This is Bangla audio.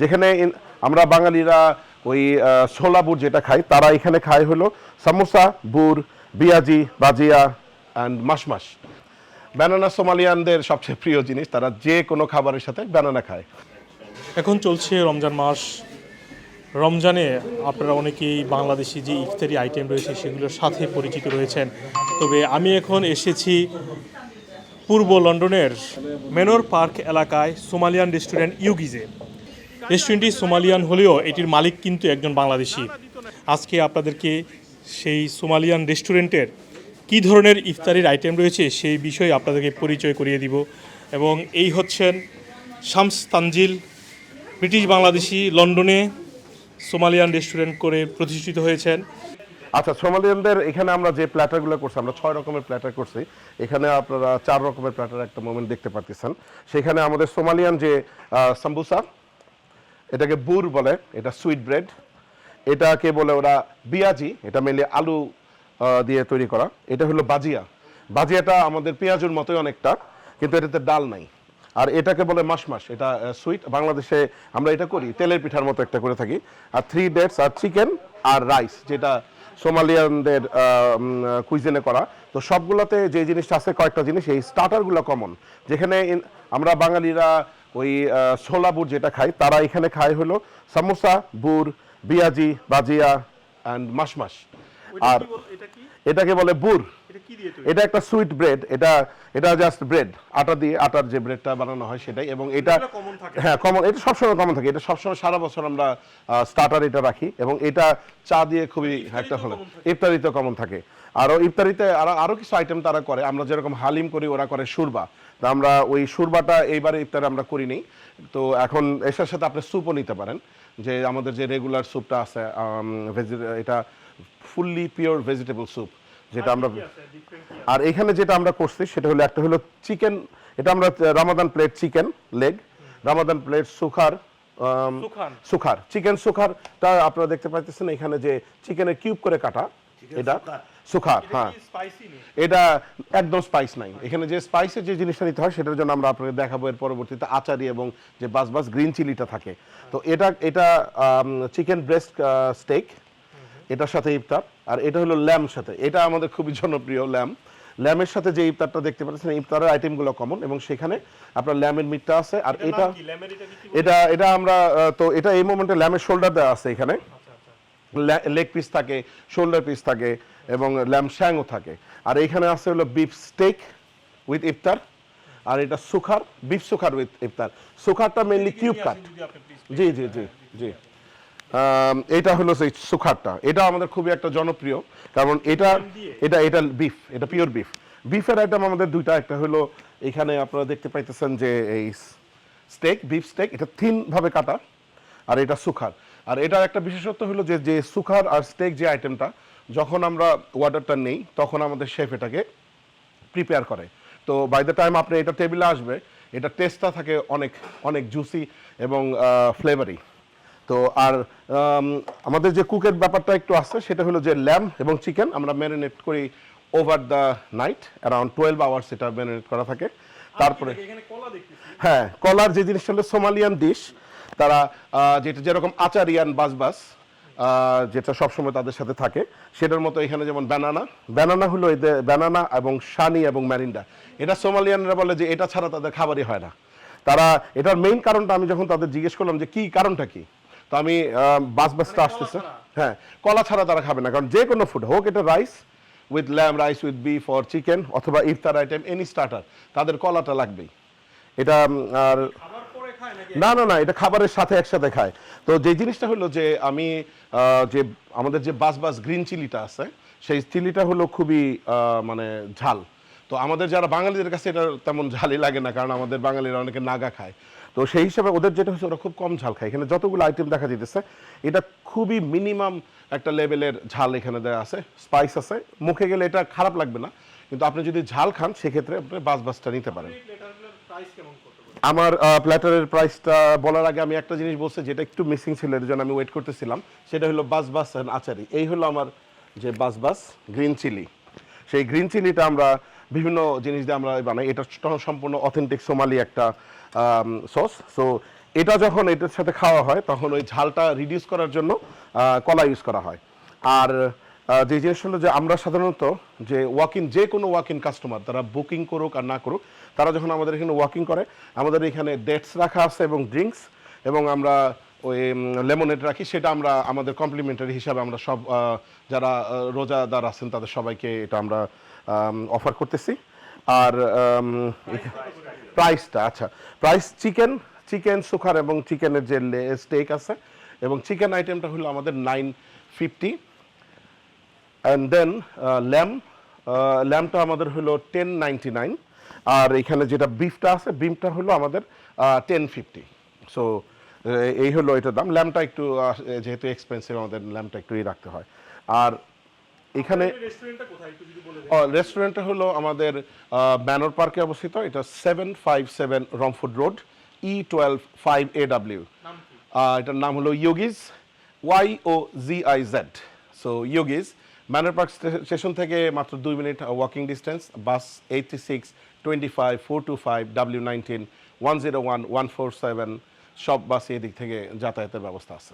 যেখানে আমরা বাঙালিরা ওই আহ, ছোলা বুট যেটা খাই তারা এখানে খায় হলো সামোসা বুর বিয়াজি বাজিয়া অ্যান্ড মাসমাস। ব্যানানা সোমালিয়ানদের সবচেয়ে প্রিয় জিনিস তারা যে কোনো খাবারের সাথে ব্যানানা খায়। এখন চলছে রমজান মাস। রমজানে আপনারা অনেকেই বাংলাদেশি যে ইফতারি আইটেম রয়েছে সেগুলোর সাথে পরিচিত রয়েছেন। তবে আমি এখন এসেছি পূর্ব লন্ডনের মেনর পার্ক এলাকায় সোমালিয়ান রেস্টুরেন্ট ইউগিজে। রেস্টুরেন্টটি সোমালিয়ান হলেও এটির মালিক কিন্তু একজন বাংলাদেশি। আজকে আপনাদেরকে সেই সোমালিয়ান রেস্টুরেন্টের কী ধরনের ইফতারির আইটেম রয়েছে সেই বিষয়ে আপনাদেরকে পরিচয় করিয়ে দিব। এবং এই হচ্ছেন শামস তানজিল, ব্রিটিশ বাংলাদেশি, লন্ডনে সোমালিয়ান রেস্টুরেন্ট করে প্রতিষ্ঠিত হয়েছেন। আচ্ছা সোমালিয়ানদের এখানে আমরা যে প্ল্যাটারগুলো করছি, আমরা ছয় রকমের প্ল্যাটার করছি। এখানে আপনারা চার রকমের প্ল্যাটার একটা মোমেন্ট দেখতে পারতেছেন। সেখানে আমাদের সোমালিয়ান যে সাম্বুসা এটাকে বুর বলে, এটা সুইট ব্রেড এটাকে বলে ওরা বিয়াজি, এটা মেনলি আলু দিয়ে তৈরি করা। এটা হলো বাজিয়া। বাজিয়াটা আমাদের পেঁয়াজুর মতোই অনেকটা, কিন্তু এটাতে ডাল নাই। আর এটাকে বলে মাস মাস এটা সুইট বাংলাদেশে আমরা এটা করি, তেলের পিঠার মতো একটা করে থাকি। আর থ্রি ডেটস আর চিকেন আর রাইস যেটা সোমালিয়ানদের কুইজেনে করা। তো সবগুলোতে যে জিনিসটা আছে, কয়েকটা জিনিস, এই স্টার্টারগুলো কমন যেখানে আমরা বাঙালিরা ওই ছোলা বুট যেটা খাই তারা এখানে খায় হলো সামোসা বুর বিয়াজি বাজিয়া অ্যান্ড মাসমাস আর এটাকে বলে বুর। এটা একটা সুইট ব্রেড এটা এটা জাস্ট ব্রেড আটা দিয়ে আটার যে ব্রেডটা বানানো হয় সেটাই এবং এটা হ্যাঁ কমন এটা সবসময় কমন থাকে। এটা সবসময় সারা বছর আমরা স্টার্টার এটা রাখি এবং এটা চা দিয়ে খুবই একটা হলো। ইফতারিতে কমন থাকে। আরও ইফতারিতে আরও আরও কিছু আইটেম তারা করে। আমরা যেরকম হালিম করি ওরা করে সুরবা তো আমরা ওই সুরবাটা এইবারে ইফতারে আমরা করিনি। তো এখন এসার সাথে আপনি স্যুপও নিতে পারেন যে আমাদের যে রেগুলার স্যুপটা আছে এটা ফুললি পিওর ভেজিটেবল স্যুপ যেটা আমরা আর এখানে যেটা আমরা করছি সেটা হলো একটা হলো চিকেন এটা আমরা Ramadan plate chicken leg Ramadan plate সুখার সুখার। Chicken সুখারটা আপনারা দেখতে পাচ্ছেন এখানে যে চিকেনের কিউব করে কাটা এটা। সুখার হ্যাঁ। এটা একদম স্পাইস নাই। এখানে যে স্পাইসের যে জিনিসটা নিতে হয় সেটার জন্য আমরা দেখাবো এর পরবর্তীতে আচারি এবং যে বাস বাস গ্রিন চিলিটা থাকে। তো এটা এটা চিকেন ব্রেস্ট স্টেক এটার সাথে ইফতার। আর এটা হলো ল্যাম সাথে। এটা আমাদের খুবই জনপ্রিয় ল্যাম ল্যামের সাথে যে ইফতারটা দেখতে পাচ্ছেন ইফতারের আইটেমগুলো কমন এবং সেখানে আপনার ল্যামের মিটটা আছে। আর এটা এটা এটা আমরা তো এটা এই মোমেন্টে ল্যামের শোল্ডার দেওয়া আছে এখানে। লেগ পিস থাকে শোল্ডার পিস থাকে এবং ল্যাম শ্যাংও থাকে। আর এইখানে আছে হলো বিফ স্টেক উইথ ইফতার আর এটা সুখার বিফ সুখার উইথ ইফতার সুখারটা মেনলি কিউব কাট জি জি জি জি। এটা হলো সেই সুখারটা। এটা আমাদের খুবই একটা জনপ্রিয় কারণ এটা এটা এটা বিফ এটা পিওর বিফ বিফের আইটেম আমাদের দুইটা একটা হলো এখানে আপনারা দেখতে পাইতেছেন যে এই স্টেক বিফ স্টেক এটা থিন ভাবে কাটা আর এটা সুখার। আর এটার একটা বিশেষত্ব হলো যে যে সুখার আর স্টেক যে আইটেমটা যখন আমরা ওয়াটারটা নেই তখন আমাদের শেফ এটাকে প্রিপেয়ার করে। তো বাই দ্য টাইম আপনি এটা টেবিলে আসবে এটা টেস্টটা থাকে অনেক অনেক জুসি এবং ফ্লেভারি তো আর আমাদের যে কুকের ব্যাপারটা একটু আছে সেটা হলো যে ল্যাম এবং চিকেন আমরা ম্যারিনেট করি over the night around twelve hours এটা ম্যারিনেট করা থাকে। তারপরে হ্যাঁ কলার যে জিনিসটা হলো সোমালিয়ান ডিশ তারা যেটা যেরকম আচারিয়ান বাসবাস যেটা সবসময় তাদের সাথে থাকে সেটার মতো এখানে যেমন ব্যানানা ব্যানানা হলো এদের ব্যানানা এবং শানি এবং ম্যারিন্ডা। এটা সোমালিয়ানরা বলে যে এটা ছাড়া তাদের খাবারই হয় না। তারা এটার মেইন কারণটা আমি যখন তাদের জিজ্ঞেস করলাম যে কি কারণটা কি তো আমি বাস বাসটা আসতেছে। হ্যাঁ কলা ছাড়া তারা খাবে না কারণ যে কোনো ফুড হোক এটা rice with lamb rice with beef or chicken অথবা ইফতার আইটেম এনি স্টার্টার তাদের কলাটা লাগবেই। এটা আর না না না এটা খাবারের সাথে একসাথে খায়। তো যে জিনিসটা হলো যে আমি যে আমাদের যে বাস বাস গ্রিন চিলিটা আছে সেই চিলিটা হলো খুবই মানে ঝাল। তো আমাদের যারা বাঙালিদের কাছে এটা তেমন ঝালই লাগে না কারণ আমাদের বাঙালিরা অনেকে নাগা খায়। তো সেই হিসাবে ওদের যেটা হচ্ছে ওরা খুব কম ঝাল খায়। এখানে যতগুলো আইটেম দেখা যেতেছে এটা খুবই মিনিমাম একটা লেভেলের ঝাল এখানে দেওয়া আছে। স্পাইস আছে। মুখে গেলে এটা খারাপ লাগবে না কিন্তু আপনি যদি ঝাল খান সেক্ষেত্রে আপনি বাস বাসটা নিতে পারেন। আমার প্ল্যাটারের প্রাইসটা বলার আগে আমি একটা জিনিস বলছি যেটা একটু মিসিং ছিল, এর জন্য আমি ওয়েট করতেছিলাম। সেটা হলো বাস বাস আচারি। এই হলো আমার যে বাস বাস গ্রিন চিলি সেই গ্রিন চিলিটা আমরা বিভিন্ন জিনিস দিয়ে আমরা বানাই। এটা সম্পূর্ণ অথেন্টিক সোমালি একটা সস সো এটা যখন এটার সাথে খাওয়া হয়, তখন ওই ঝালটা রিডিউস করার জন্য কলা ইউজ করা হয়। আর যে জিনিস হলো যে আমরা সাধারণত যে ওয়াক যে কোনো ওয়াক কাস্টমার তারা বুকিং করুক আর না করুক, তারা যখন আমাদের এখানে ওয়াকিং করে, আমাদের এখানে ডেটস রাখা আছে এবং ড্রিঙ্কস এবং আমরা ওই লেমনেড রাখি, সেটা আমরা আমাদের কমপ্লিমেন্টারি হিসাবে আমরা সব যারা রোজাদার আছেন, তাদের সবাইকে এটা আমরা অফার করতেছি। আর প্রাইসটা আচ্ছা প্রাইস চিকেন চিকেন সুখার এবং চিকেনের যে স্টেক আছে, এবং চিকেন আইটেমটা হলো আমাদের nine fifty and then lamb ল্যাম্পটা আমাদের হলো টেন নাইনটি নাইন আর এখানে যেটা বিফটা আছে বিফটা হলো আমাদের টেন ফিফটি সো এই হলো এটার দাম। ল্যাম্পটা একটু যেহেতু এক্সপেন্সিভ আমাদের ল্যাম্পটা একটু ই রাখতে হয়। আর এখানে রেস্টুরেন্টটা হলো আমাদের ব্যানর পার্কে অবস্থিত। এটা seven five seven Romford road E twelve five A W এটার নাম হলো Yogiz Y O G I Z so Yogiz Manor Park station থেকে মাত্র দুই minute walking distance bus eighty six twenty five four two five W nineteen one zero one one four seven সব বাসে এদিক থেকে যাতায়াতের ব্যবস্থা আছে।